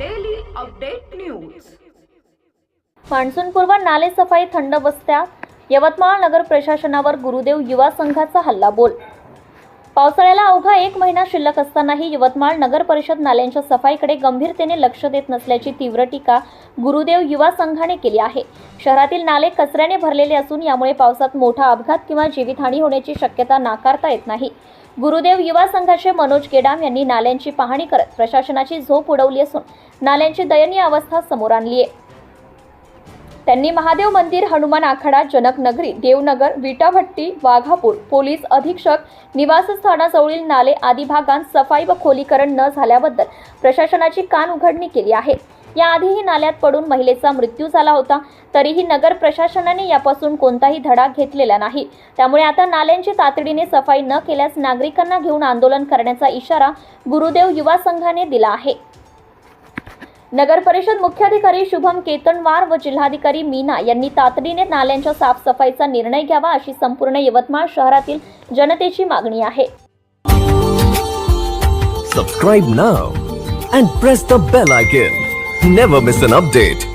Update news मान्सूनपूर्व नाले सफाई थंड बसत्या. यवतमाळ नगर प्रशासनावर गुरुदेव युवा संघाचा हल्ला बोल पावसाळ्याला अवघा एक महिना शिल्लक असतानाही यवतमाळ नगर परिषद नाल्यांच्या सफाईकडे गंभीरतेने लक्ष देत नसल्याची तीव्र टीका गुरुदेव युवा संघाने केली आहे. शहरातील नाले कचऱ्याने भरलेले असून यामुळे पावसात मोठा अपघात किंवा जीवितहानी होण्याची शक्यता नाकारता येत नाही. गुरुदेव युवा संघाचे मनोज केडाम यांनी नाल्यांची पाहणी करत प्रशासनाची झोप उडवली असून नाल्यांची दयनीय अवस्था समोर आणली आहे. त्यांनी महादेव मंदिर हनुमान आखाडा जनकनगरी देवनगर विटाभट्टी वाघापूर पोलीस अधीक्षक निवासस्थानाजवळील नाले आदी भागांत सफाई व खोलीकरण न झाल्याबद्दल प्रशासनाची कान उघडणी केली आहे. याआधीही नाल्यात पडून महिलेचा मृत्यू झाला होता. तरीही नगर प्रशासनाने यापासून कोणताही धडा घेतलेला नाही. त्यामुळे आता नाल्यांची तातडीने सफाई न केल्यास नागरिकांना घेऊन आंदोलन करण्याचा इशारा गुरुदेव युवा संघाने दिला आहे. नगर परिषद मुख्याधिकारी शुभम केतनवार व जिल्हाधिकारी मीना यांनी तातडीने नाल्यांच्या साफसफाईचा निर्णय घ्यावा अशी संपूर्ण यवतमाळ शहरातील जनतेची मागणी आहे. Subscribe now and press the bell icon never miss an update